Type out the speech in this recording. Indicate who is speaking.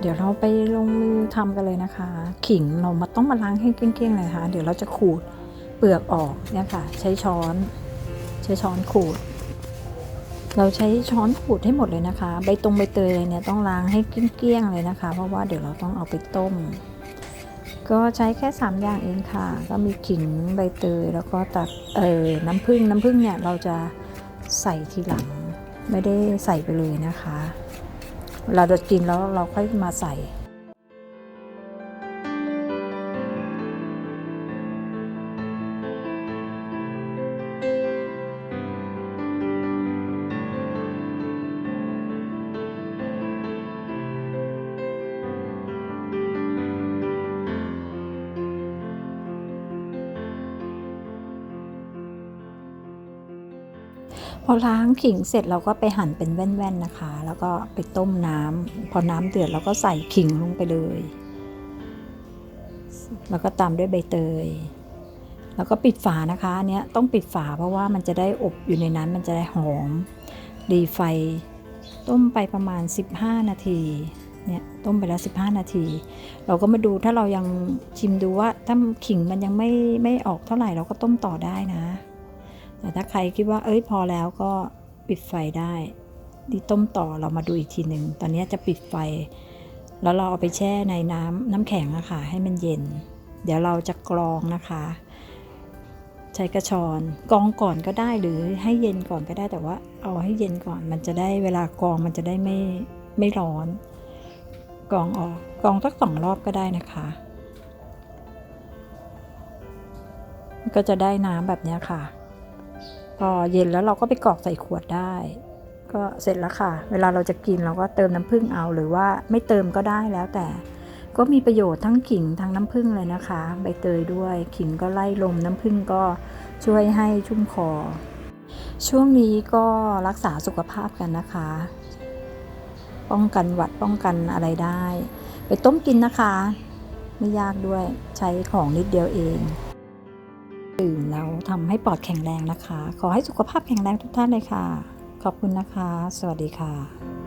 Speaker 1: เดี๋ยวเราไปลงมือทำกันเลยนะคะ ขิงเรามาต้องมาล้างให้เกลี้ยงๆเลยนะคะเดี๋ยวเราจะขูดเปลือกออกเนี่ยค่ะ ใช้ช้อน ใช้ช้อนขูด เราใช้ช้อนขูดให้หมดเลยนะคะ ใบตรงใบเตยเนี่ยต้องล้างให้เกลี้ยงๆเลยนะคะ เพราะว่าเดี๋ยวเราต้องเอาไปต้ม ก็ใช้แค่ 3 อย่างเองค่ะ ก็มีขิงใบเตยแล้วก็ตักเอ่อน้ำผึ้งน้ำผึ้งเนี่ยเราจะใส่ทีหลังไม่ได้ใส่ไปเลยนะคะ เวลาเรากินแล้วเราค่อยมาใส่ พอล้างขิงเสร็จเราก็ไปหั่นเป็นแว่นๆนะคะ แล้วก็ไปต้มน้ำพอน้ำเดือดเราก็ใส่ขิงลงไปเลย แล้วก็ตามด้วยใบเตย แล้วก็ปิดฝานะคะอันเนี้ยต้องปิดฝาเพราะว่ามันจะได้อบอยู่ในนั้นมันจะได้หอม ดีไฟ ต้มไปประมาณ 15 นาทีเนี่ยต้มไปแล้ว 15 นาที เราก็มาดูถ้าเรายังชิมดูว่าถ้าขิงมันยังไม่ไม่ออกเท่าไหร่เราก็ต้มต่อได้นะ แต่ถ้าใครคิดว่า เอ้ยพอแล้วก็ปิดไฟได้ที่ต้มต่อเรามาดูอีกทีหนึ่ง ตอนนี้จะปิดไฟ แล้วเราเอาไปแช่ในน้ำน้ำแข็งอะค่ะ ให้มันเย็น เดี๋ยวเราจะกรองนะคะ ใช้กระชอนกรองก่อนก็ได้หรือให้เย็นก่อนก็ได้แต่ว่าเอาให้เย็นก่อน มันจะได้เวลากรองมันจะได้ไม่ไม่ร้อนกรองออกกรองสักสองรอบก็ได้นะคะก็จะได้น้ำแบบนี้ค่ะ พอเย็นแล้วเราก็ไปกรอกใส่ขวดได้ ก็เสร็จแล้วค่ะ เวลาเราจะกินเราก็เติมน้ำผึ้งเอาหรือว่าไม่เติมก็ได้แล้วแต่ ก็มีประโยชน์ทั้งขิงทั้งน้ำผึ้งเลยนะคะ ใบเตยด้วยขิงก็ไล่ลมน้ำผึ้งก็ช่วยให้ชุ่มคอ ช่วงนี้ก็รักษาสุขภาพกันนะคะ ป้องกันหวัดป้องกันอะไรได้ ไปต้มกินนะคะ ไม่ยากด้วยใช้ของนิดเดียวเอง ดื่มแล้วทำให้ปอดแข็งแรงนะคะ ขอให้สุขภาพแข็งแรงทุกท่านเลยค่ะ ขอบคุณนะคะ สวัสดีค่ะ